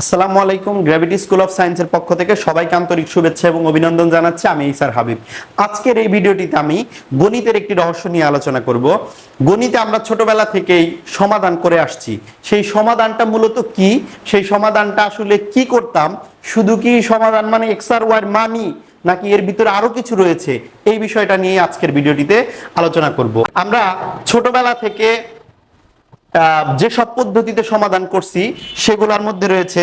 আসসালামু আলাইকুম gravity school of সায়েন্সের পক্ষ থেকে সবাইকে আন্তরিক শুভেচ্ছা এবং অভিনন্দন জানাচ্ছি। আমি ইসার হাবিব আজকের এই ভিডিওটিতে আমি গণিতের একটি রহস্য নিয়ে আলোচনা করব। গণিতে আমরা ছোটবেলা থেকেই সমাধান করে আসছি। সেই সমাধানটা মূলত কি? সেই সমাধানটা আসলে কি করতাম? শুধু কি সমাধান মানে এক্স আর ওয়ার মানি নাকি এর ভিতরে আরও কিছু রয়েছে? এই বিষয়টা নিয়ে আজকের ভিডিওটিতে আলোচনা করব। আমরা ছোটবেলা থেকে আহ, যেসব পদ্ধতিতে সমাধান করছি সেগুলোর মধ্যে রয়েছে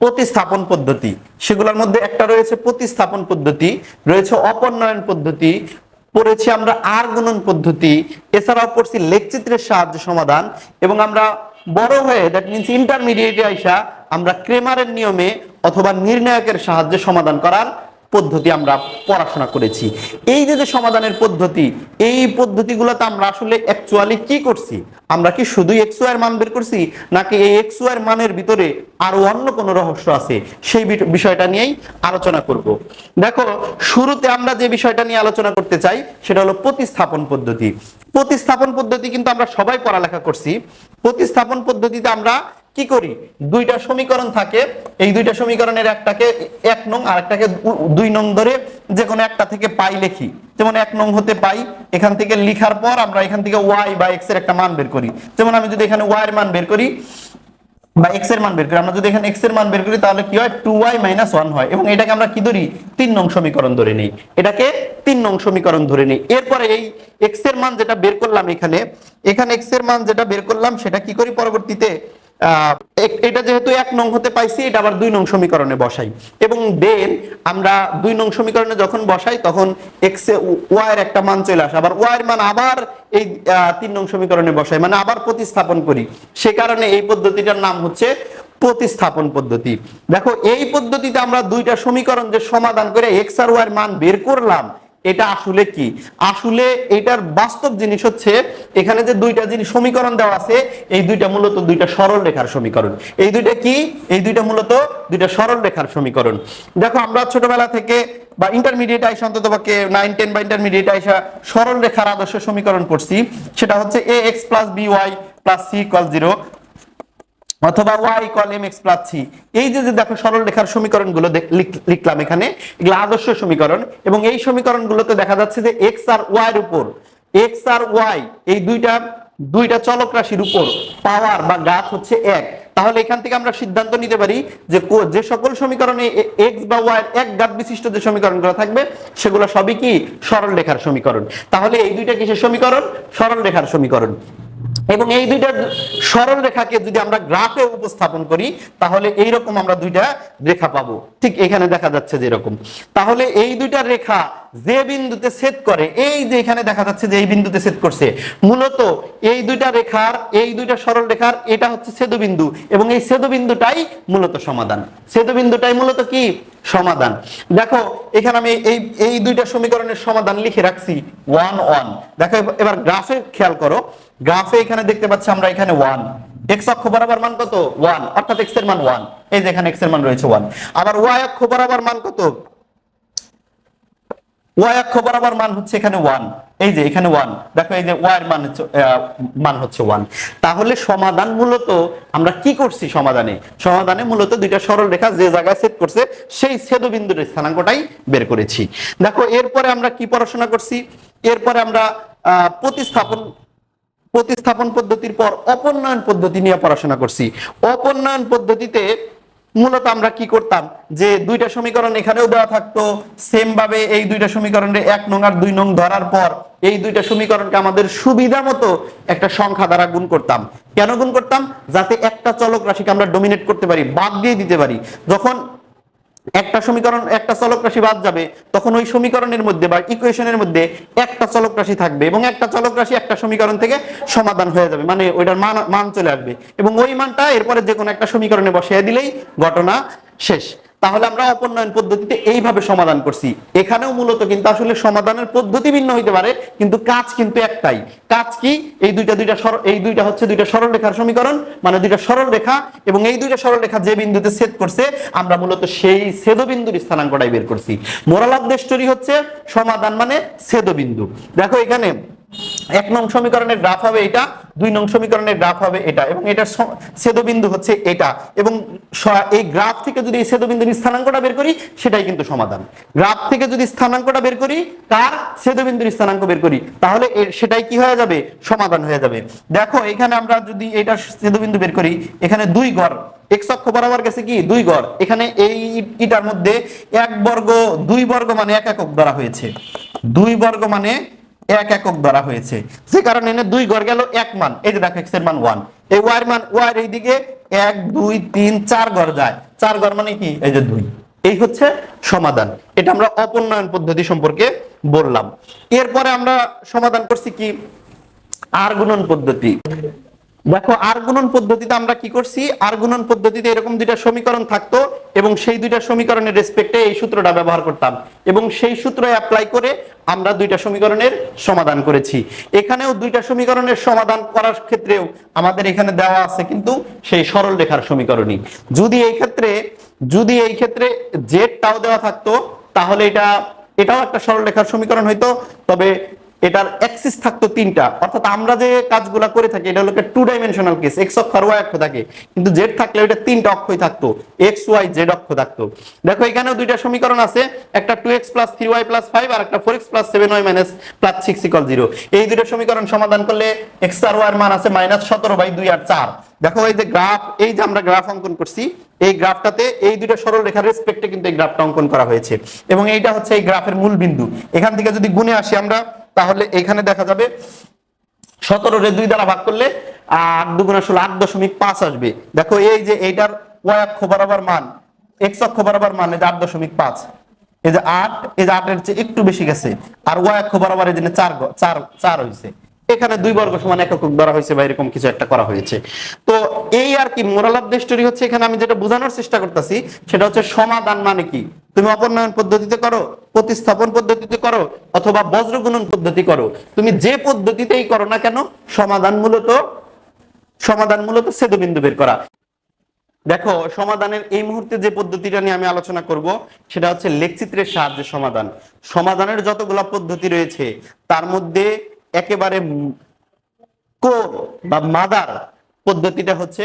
প্রতিস্থাপন পদ্ধতি। সেগুলোর মধ্যে একটা রয়েছে প্রতিস্থাপন পদ্ধতি রয়েছে অপর্ণয়ন পদ্ধতি পড়েছি আমরা আর গুণন পদ্ধতি এছাড়াও পড়ছি লেখচিত্রের সাহায্যে সমাধান এবং আমরা বড় হয়ে দ্যাট মিনস ইন্টারমিডিয়েটে আইসা আমরা ক্রেমারের নিয়মে অথবা নির্ণায়কের সাহায্যে সমাধান করার পদ্ধতি আমরা পড়াশোনা করেছি। এই যে যে সমাধানের পদ্ধতি, এই পদ্ধতিগুলোতে আমরা আসলে অ্যাকচুয়ালি কি করছি? আমরা কি শুধু এক্সের মান বের করছি, নাকি এই এক্সের মানের ভিতরে আরও অন্য কোনো রহস্য আছে? সেই বিষয়টা নিয়েই আলোচনা করব। দেখো, শুরুতে আমরা যে বিষয়টা নিয়ে আলোচনা করতে চাই, সেটা হলো প্রতিস্থাপন পদ্ধতি। প্রতিস্থাপন পদ্ধতি কিন্তু আমরা সবাই পড়ালেখা করছি। প্রতিস্থাপন পদ্ধতিতে আমরা কি করি? দুইটা সমীকরণ থাকে। এই দুইটা সমীকরণের একটাকে এক নং, আর একটাকে দুই নং ধরে যে কোনো একটা থেকে পাই লিখি। যেমন এক নং হতে পাই, এখান থেকে লিখার পর আমরা এখান থেকে ওয়াই বা এক্সের একটা মান বের করি। যেমন আমি যদি এখানে ওয়াই এর মান বের করি, বা এক্সের মান বের করি, আমরা যদি এখানে এক্সের মান বের করি, তাহলে কি হয়? টু ওয়াই মাইনাস ওয়ান হয়। এবং এটাকে আমরা কি ধরি? তিন নং সমীকরণ ধরে নেই। এটাকে তিন নং সমীকরণ ধরে নেই। এরপরে এই এক্সের মান যেটা বের করলাম এখানে এখানে এক্সের মান যেটা বের করলাম, সেটা কি করি পরবর্তীতে? এটা যেহেতু এক নং হতে পাইছি, এটা আবার দুই নং সমীকরণে বসাই। এবং দেন আমরা দুই নং সমীকরণে যখন বসাই, তখন এক্স ওয়াই এর একটা মান চলে আসে। আবার ওয়াই এর মান আবার এই তিন নং সমীকরণে বসাই মানে আবার প্রতিস্থাপন করি। সে কারণে এই পদ্ধতিটার নাম হচ্ছে প্রতিস্থাপন পদ্ধতি। দেখো, এই পদ্ধতিতে আমরা দুইটা সমীকরণ যে সমাধান করে এক্স আর ওয়াই এর মান বের করলাম এটা আসলে কি? আসলে এটার বাস্তব জিনিস হচ্ছে, এখানে যে দুইটা জিনিস সমীকরণ দেওয়া আছে, এই দুইটা মূলত দুইটা সরল রেখার সমীকরণ। এই দুইটা কি? এই দুইটা মূলত দুইটা সরল রেখার সমীকরণ। দেখো, আমরা ছোটবেলা থেকে বা ইন্টারমিডিয়েট আইসা অন্তত পক্ষে নাইন টেন বা ইন্টারমিডিয়েট আইসা সরল রেখার আদর্শ সমীকরণ পড়ছি। সেটা হচ্ছে a x plus b y plus c equal zero অথবা y equal mx plus c এই যে দেখো সরল রেখার সমীকরণগুলো দেখ- লিখ- লিখলাম এখানে, এগুলো আদর্শ সমীকরণ, এবং এই সমীকরণগুলোতে দেখা যাচ্ছে যে x আর y এর উপর এক্স আর y, এই দুইটা দুইটা চলক রাশির উপর পাওয়ার বা গাছ হচ্ছে এক। তাহলে এখান থেকে আমরা সিদ্ধান্ত নিতে পারি যে যে সকল সমীকরণে এক্স বা ওয়াই এক গাত বিশিষ্ট যে সমীকরণগুলো থাকবে, সেগুলো সবই কি? সরল রেখার সমীকরণ। তাহলে এই দুইটা কিসের সমীকরণ? সরল রেখার সমীকরণ। এবং এই দুইটা সরল রেখাকে যদি আমরা গ্রাফে উপস্থাপন করি, তাহলে এই রকম আমরা দুইটা রেখা পাবো। ঠিক এখানে দেখা যাচ্ছে যে এরকম। তাহলে এই দুইটা রেখা যে বিন্দুতে ছেদ করে, এই যে এখানে দেখা যাচ্ছে যে এই বিন্দুতে ছেদ করছে, মূলত এই দুইটা রেখার, এই দুইটা সরল রেখার, এটা হচ্ছে ছেদবিন্দু এবং এই ছেদবিন্দুটাই মূলত সমাধান। ছেদবিন্দুটাই মূলত কি? সমাধান। দেখো, এখানে আমি এই এই দুইটা সমীকরণের সমাধান লিখে রাখছি ওয়ান ওয়ান দেখো, এবার গ্রাফে খেয়াল করো। গ্রাফে এখানে দেখতে পাচ্ছি আমরা এখানে ওয়ান এক্স অক্ষ বরাবর মান কত? ওয়ান অর্থাৎ এক্সের মান ওয়ান এই যে এখানে এক্সের মান রয়েছে ওয়ান আবার ওয়াই অক্ষ বরাবর মান কত? ওয়াই অক্ষ বরাবর মান হচ্ছে এখানে ওয়ান এই যে এখানে ওয়ান দেখো, এই যে ওয়াই মান হচ্ছে মান হচ্ছে ওয়ান তাহলে সমাধান মূলত আমরা কি করছি সমাধানে? সমাধানে মূলত দুইটা সরল রেখা যে জায়গায় সেট করছে, সেই ছেদবিন্দুর স্থানাঙ্কটাই বের করেছি। দেখো, এরপরে আমরা কি পড়াশোনা করছি? এরপরে আমরা প্রতিস্থাপন প্রতিস্থাপন পদ্ধতির পর অপর্ণয়ন পদ্ধতি নিয়ে পড়াশোনা করছি। অপর্ণয়ন পদ্ধতিতে মূলত আমরা কি করতাম? যে দুইটা সমীকরণ এখানেও দেওয়া থাকতো সেম ভাবে এই দুইটা সমীকরণে এক নং আর দুই নং ধরার পর এই দুইটা সমীকরণকে আমাদের সুবিধা মতো একটা সংখ্যা দ্বারা গুণ করতাম। কেন গুণ করতাম? যাতে একটা চলক রাশিকে আমরা ডোমিনেট করতে পারি, বাদ দিয়ে দিতে পারি। যখন একটা সমীকরণ, একটা চলক রাশি বাদ যাবে, তখন ওই সমীকরণের মধ্যে বা ইকুয়েশনের মধ্যে একটা চলক রাশি থাকবে এবং একটা চলক রাশি একটা সমীকরণ থেকে সমাধান হয়ে যাবে মানে ওইটার মান মান চলে আসবে এবং ওই মানটা এরপরে যে কোনো একটা সমীকরণে বসিয়ে দিলেই ঘটনা শেষ। তাহলে আমরা অপর্ণয়ন পদ্ধতিতে এইভাবে সমাধান করছি। এখানেও মূলত কিন্তু আসলে সমাধানের পদ্ধতি ভিন্ন হইতে পারে, কিন্তু কাজ কিন্তু একটাই। কাজ কি? এই দুইটা দুইটা এই দুইটা হচ্ছে দুইটা সরল রেখার সমীকরণ মানে দুইটা সরল রেখা এবং এই দুইটা সরল রেখা যে বিন্দুতে ছেদ করছে, আমরা মূলত সেই ছেদবিন্দুর স্থানাঙ্কটাই বের করছি। মোরাল অফ হচ্ছে সমাধান মানে ছেদবিন্দু। দেখো এখানে এক নং সমীকরণের গ্রাফ হবে এটা দুই নং সমীকরণের গ্রাফ হবে এটা এবং এটা ছেদবিন্দু হচ্ছে এটা এবং এই গ্রাফ থেকে যদি এই ছেদবিন্দুর স্থানাঙ্কটা বের করি, সেটাই কিন্তু সমাধান। গ্রাফ থেকে যদি স্থানাঙ্কটা বের করি কার ছেদবিন্দুর স্থানাঙ্ক বের করি, তাহলে সেটাই কি হয়ে যাবে? সমাধান হয়ে যাবে। দেখো, এখানে আমরা যদি এটা ছেদবিন্দু বের করি, এখানে দুই ঘর এক্স অক্ষ বরাবর গেছে কি? দুই ঘর। এখানে এই ইটার মধ্যে এক বর্গ, দুই বর্গ মানে এক একক ধরা হয়েছে। দুই বর্গ মানে এক একক ধরা হয়েছে। যে কারণে এনে দুই গড় গেল এক মান। এই যে দেখো এক্সের মান ওয়ান এই ওয়ার মান ওয়ার এইদিকে এক, দুই, তিন, চার গড় যায়। চার গড় মানে কি? এই যে দুই। এই হচ্ছে সমাধান। এটা আমরা অপূর্ণায়ন পদ্ধতি সম্পর্কে বললাম। এরপরে আমরা সমাধান করছি কি? আর গুণন পদ্ধতি। দেখো আর গুণন পদ্ধতিতে আমরা কি করছি? আর গুণন পদ্ধতিতে এরকম দুইটা সমীকরণ থাকতো এবং সেই দুইটা সমীকরণের রেসপেক্টে এই সূত্রটা ব্যবহার করতাম। এবং সেই সূত্র অ্যাপ্লাই করে আমরা দুইটা সমীকরণের সমাধান করেছি। এখানেও দুইটা সমীকরণের সমাধান করার ক্ষেত্রেও আমাদের এখানে দেওয়া আছে কিন্তু সেই সরল রেখার সমীকরণই। যদি এই ক্ষেত্রে, যদি এই ক্ষেত্রে জেডটাও দেওয়া থাকতো, তাহলে এটা, এটাও একটা সরল রেখার সমীকরণ হইতো। তবে এটার অ্যাক্সিস থাকতো তিনটা। অর্থাৎ আমরা যে কাজগুলা করে থাকি, এটা হলো টু ডাইমেনশনাল কেস এক্স অক্ষ আর ওয়াই অক্ষ থাকে। কিন্তু জেড থাকলে এটা তিনটা অক্ষই থাকতো এক্স ওয়াই জেড অক্ষ থাকতো। দেখো, এখানেও দুইটা সমীকরণ আছে, একটা two x plus three y plus five আর একটা four x plus seven y minus plus six equal zero এই দুটো সমীকরণ সমাধান করলে এক্স আর ওয়াই মান আছে মাইনাস সতেরো বাই দুই আর চার। দেখো, এই যে গ্রাফ এই যে আমরা গ্রাফ অঙ্কন করছি, এই গ্রাফটাতে এই দুটো সরল রেখার রেসপেক্টে কিন্তু এই গ্রাফটা অঙ্কন করা হয়েছে। এবং এইটা হচ্ছে এই গ্রাফের মূল বিন্দু। এখান থেকে যদি গুণে আসি আমরা তাহলে এখানে দেখা যাবে সতেরো রে দুই দ্বারা ভাগ করলে আট দুগুণ আসলে আট দশমিক পাঁচ আসবে। দেখো এই যে এইটার অক্ষ বরাবর মান এক্স অক্ষ বরাবর মান, এই যে আট দশমিক পাঁচ। এই যে আট, এই যে আটের চেয়ে একটু বেশি গেছে, আর অক্ষ বরাবর এই জন্য চার চার চার হয়েছে এখানে দুই বর্গ সমান একক ধরা হয়েছে বা এরকম কিছু একটা করা হয়েছে। তো এই আর কি মোরাল অফ স্টোরি হচ্ছে এখানে আমি যেটা বোঝানোর চেষ্টা করতেছি, সেটা হচ্ছে সমাধান মানে কি? তুমি অপর্ণয়ন পদ্ধতিতে করো, প্রতিস্থাপন পদ্ধতিতে করো, অথবা বজ্রগুণন পদ্ধতি করো। তুমি যে পদ্ধতিতেই করো না কেন, সমাধান মূলত সমাধান মূলত ছেদবিন্দু বের করা। দেখো, সমাধানের এই মুহূর্তে যে পদ্ধতিটা নিয়ে আমি আলোচনা করব, সেটা হচ্ছে লেখচিত্রের সাহায্যে সমাধান। সমাধানের যতগুলা পদ্ধতি রয়েছে, তার মধ্যে একেবারে কোর বা মাদার পদ্ধতিটা হচ্ছে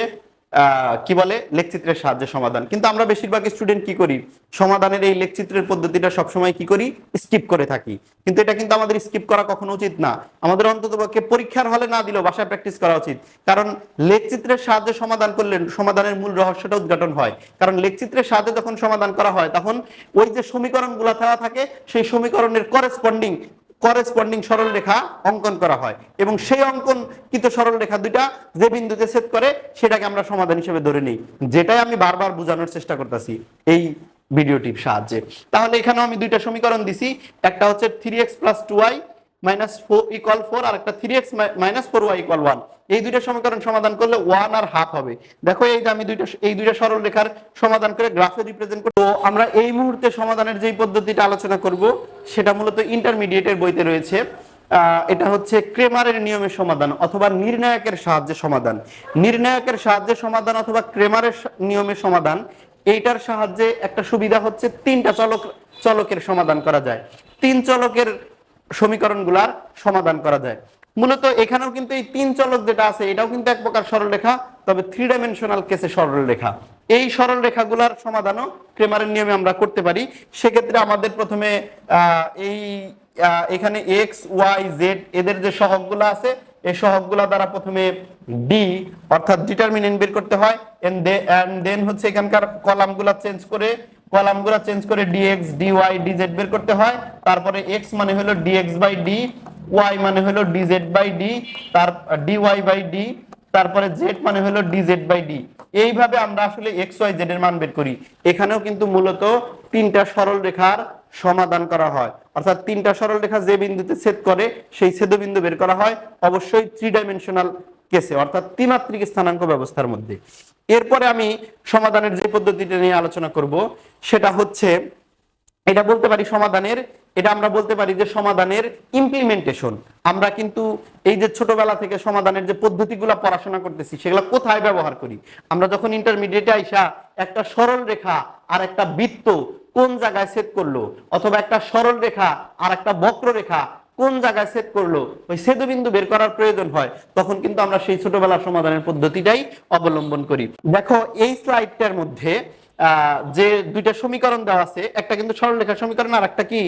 কি বলে? লেখচিত্রের সাহায্যে সমাধান। কিন্তু আমরা বেশিরভাগ স্টুডেন্ট কি করি? সমাধানের এই লেখচিত্রের পদ্ধতিটা সবসময় কি করি? স্কিপ করে থাকি। কিন্তু এটা কিন্তু আমাদের স্কিপ করা কখনো উচিত না। আমাদের অন্তত পক্ষে পরীক্ষার হলে না দিলেও বাসায় প্র্যাকটিস করা উচিত। কারণ লেখচিত্রের সাহায্যে সমাধান করলে সমাধানের মূল রহস্যটা উদ্ঘাটন হয়। কারণ লেখচিত্রের সাহায্যে যখন সমাধান করা হয়, তখন ওই যে সমীকরণগুলো দেওয়া থাকে, সেই সমীকরণের করেসপন্ডিং করেসপন্ডিং সরলরেখা অঙ্কন করা হয়। এবং সেই অঙ্কনকৃত সরল রেখা দুইটা যে বিন্দুতে ছেদ করে, সেটাকে আমরা সমাধান হিসেবে ধরে নিই। যেটাই আমি বারবার বোঝানোর চেষ্টা করতেছি এই ভিডিওটির সাহায্যে। তাহলে এখানেও আমি দুইটা সমীকরণ দিছি। একটা হচ্ছে three x plus two y minus four equal four আর একটা three x minus four y equal one এই দুইটা সমীকরণ সমাধান করলে ওয়ান আর হাফ হবে। দেখো এই যে আমি দুইটা এই দুইটা সরল রেখার সমাধান করে গ্রাফে রিপ্রেজেন্ট করব। আমরা এই মুহূর্তে সমাধানের যেই পদ্ধতিটা আলোচনা করব, সেটা মূলত ইন্টারমিডিয়েটের বইতে রয়েছে। এটা হচ্ছে ক্রেমারের নিয়মের সমাধান অথবা নির্ণায়কের সাহায্যে সমাধান। নির্ণায়কের সাহায্যে সমাধান অথবা ক্রেমারের নিয়মের সমাধান, এইটার সাহায্যে একটা সুবিধা হচ্ছে তিনটা চলক, চলকের সমাধান করা যায়। তিন চলকের সমীকরণগুলার সমাধান করা যায়। মূলত এখানেও কিন্তু এই তিন চলক যেটা আছে, এটাও কিন্তু এক প্রকার সরলরেখা, তবে থ্রি ডাইমেনশনাল কেসে সরলরেখা। এই সরলরেখাগুলার সমাধানও ক্রেমারের নিয়মে আমরা করতে পারি। সেক্ষেত্রে আমাদের প্রথমে এই এখানে এক্স ওয়াই জেড এদের যে সহগগুলো আছে, এই সহগগুলা দ্বারা প্রথমে ডি অর্থাৎ ডিটারমিনেন্ট বের করতে হয় এন্ড দেন হচ্ছে এখানকার কলামগুলা চেঞ্জ করে কলামগুলো চেঞ্জ করে ডিএক্স ডিওয়াই ডিজেড বের করতে হয়। তারপরে এক্স মানে হলো বাই ডি ওয়াই মানে হলো বাই ডি তার বাই ডি তারপরে জেড মানে হলো ডিজেড বাই ডি এইভাবে আমরা আসলে এক্স ওয়াই জেড এর মান বের করি। এখানেও কিন্তু মূলত তিনটা সরল রেখার সমাধান করা হয়। অর্থাৎ তিনটা সরল রেখা যে বিন্দুতে ছেদ করে, সেই ছেদবিন্দু বের করা হয়, অবশ্যই থ্রি ডাইমেনশনাল কেসে অর্থাৎ ত্রিমাত্রিক স্থানাঙ্ক ব্যবস্থার মধ্যে। এরপরে আমি সমাধানের যে পদ্ধতিটা নিয়ে আলোচনা করব, সেটা হচ্ছে এটা বলতে পারি সমাধানের, এটা আমরা বলতে পারি যে সমাধানের ইমপ্লিমেন্টেশন আমরা কিন্তু এই যে ছোটবেলা থেকে সমাধানের যে পদ্ধতিগুলো পড়াশোনা করতেছি, সেগুলো কোথায় ব্যবহার করি? আমরা যখন ইন্টারমিডিয়েটে আইসা একটা সরল রেখা আর একটা বৃত্ত কোন জায়গায় সেট করল, অথবা একটা সরল রেখা আর একটা বক্র রেখা কোন জায়গায় সেট করল, ওই সেতুবিন্দু বের করার প্রয়োজন হয়, তখন কিন্তু আমরা সেই ছোটবেলার সমাধানের পদ্ধতিটাই অবলম্বন করি। দেখো, এই স্লাইডটার মধ্যে যে দুইটা সমীকরণ দেওয়া আছে, একটা কিন্তু সরলরেখার সমীকরণ, আর একটা কি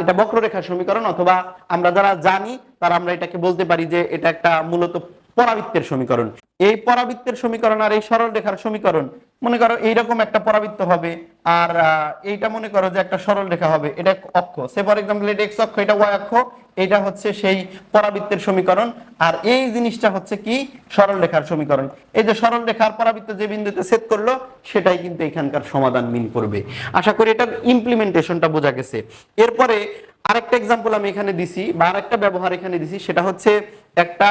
এটা বক্ররেখার সমীকরণ, অথবা আমরা যারা জানি, তারা আমরা এটাকে বলতে পারি যে এটা একটা মূলত পরাবৃত্তের সমীকরণ। এই পরাবৃত্তের সমীকরণ আর এই সরল রেখার সমীকরণ, মনে করো এইরকম একটা পরাবৃত্ত হবে, আর এইটা মনে করো যে একটা সরল রেখা হবে, এটা অক্ষ। সে ফর এক্সাম্পল এটা এক্স অক্ষ, এটা ওয়াই অক্ষ, এটা হচ্ছে সেই পরাবৃত্তের সমীকরণ। আর এই জিনিসটা হচ্ছে কি? সরল রেখার সমীকরণ। এই যে সরল রেখার পরাবৃত্ত যে বিন্দুতে সেট করল, সেটাই কিন্তু এখানকার সমাধান মিল করবে। আশা করি এটার ইমপ্লিমেন্টেশনটা বোঝা গেছে। এরপরে আরেকটা এক্সাম্পল আমি এখানে দিছি, বা আরেকটা ব্যবহার এখানে দিছি, সেটা হচ্ছে একটা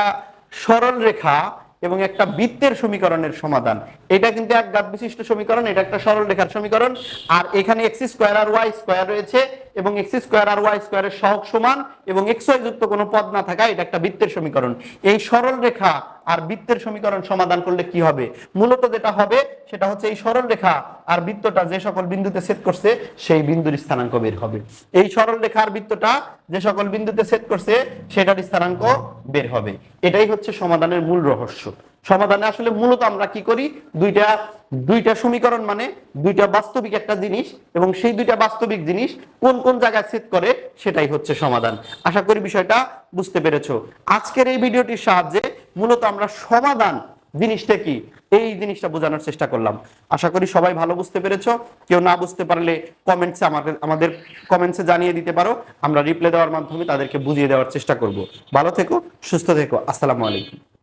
সরল রেখা এবং একটা বৃত্তের সমীকরণের সমাধান। এটা কিন্তু এক ঘাত বিশিষ্ট সমীকরণ, এটা একটা সরল রেখার সমীকরণ। আর এখানে এক্স স্কোয়ার আর ওয়াই স্কোয়ার রয়েছে এবং এক্স স্কোয়ার আর ওয়াই স্কোয়ারের সহগ সমান এবং এক্স যুক্ত কোনো পদ না থাকা এটা একটা বৃত্তের সমীকরণ। এই সরল রেখা আর বৃত্তের সমীকরণ সমাধান করলে কি হবে? মূলত যেটা হবে, সেটা হচ্ছে এই সরল রেখা আর বৃত্তটা যে সকল বিন্দুতে সেট করছে, সেই বিন্দুর স্থানাঙ্ক বের হবে। এই সরল রেখা আর বৃত্তটা যে সকল বিন্দুতে সেট করছে, সেটার স্থানাঙ্ক বের হবে। এটাই হচ্ছে সমাধানের মূল রহস্য। সমাধানে আসলে মূলত আমরা কি করি? দুইটা দুইটা সমীকরণ মানে দুইটা বাস্তবিক একটা জিনিস এবং সেই দুইটা বাস্তবিক জিনিস কোন কোন জায়গায় সেট করে, সেটাই হচ্ছে সমাধান। আশা করি বিষয়টা বুঝতে পেরেছ। আজকের এই ভিডিওটির সাহায্যে মূলত আমরা সমাধান জিনিসটা কি? এই জিনিসটা বোঝানোর চেষ্টা করলাম। আশা করি সবাই ভালো বুঝতে পেরেছ। কেউ না বুঝতে পারলে কমেন্টসে আমাদের আমাদের কমেন্টসে জানিয়ে দিতে পারো। আমরা রিপ্লাই দেওয়ার মাধ্যমে তাদেরকে বুঝিয়ে দেওয়ার চেষ্টা করব। ভালো থেকো, সুস্থ থেকো। আসসালামু আলাইকুম।